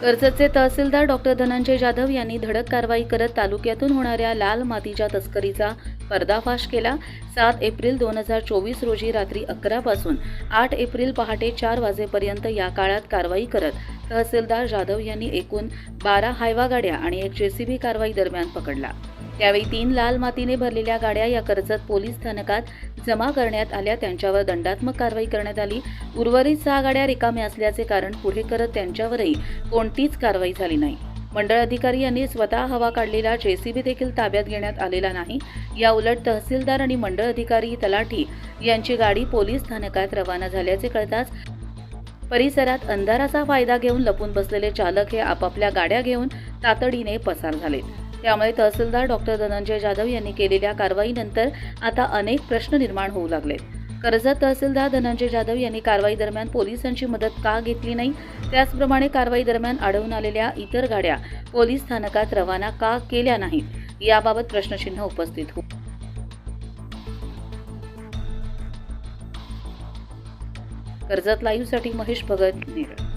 कर्जतचे तहसीलदार डॉक्टर धनंजय जाधव यांनी धडक कारवाई करत तालुक्यातून होणाऱ्या लाल मातीच्या तस्करीचा पर्दाफाश केला. सात एप्रिल दोन हजार चोवीस रोजी रात्री अकरापासून आठ एप्रिल पहाटे चार वाजेपर्यंत या काळात कारवाई करत तहसीलदार जाधव यांनी एकूण बारा हायवा गाड्या आणि एक जेसीबी कारवाई दरम्यान पकडला. त्यावेळी तीन लाल मातीने भरलेल्या गाड्या या कर्जत पोलीस स्थानकात जमा करण्यात आल्या. त्यांच्यावर दंडात्मक कारवाई करण्यात आली. उर्वरित सहा गाड्या रिकाम्या असल्याचे कारण पुढे करत त्यांच्यावरही कोणतीच कारवाई झाली नाही. मंडळ अधिकारी यांनी स्वतः हवा काढलेला जेसीबी देखील ताब्यात घेण्यात आलेला नाही. या उलट तहसीलदार आणि मंडळ अधिकारी तलाठी यांची गाडी पोलीस स्थानकात रवाना झाल्याचे कळताच परिसरात अंधाराचा फायदा घेऊन लपून बसलेले चालक हे आपापल्या गाड्या घेऊन तातडीने पसार झाले त्यामुळे तहसीलदार डॉक्टर धनंजय जाधव यांनी केलेल्या कारवाईनंतर आता अनेक प्रश्न निर्माण होऊ लागले कर्जत तहसीलदार धनंजय जाधव यांनी कारवाई दरम्यान पोलिसांची मदत का घेतली नाही? त्याचप्रमाणे कारवाई दरम्यान आढळून आलेल्या इतर गाड्या पोलीस स्थानकात रवाना का केल्या नाहीत? याबाबत प्रश्नचिन्ह उपस्थित हो कर्जत लाईव्हसाठी महेश भगत नेरळ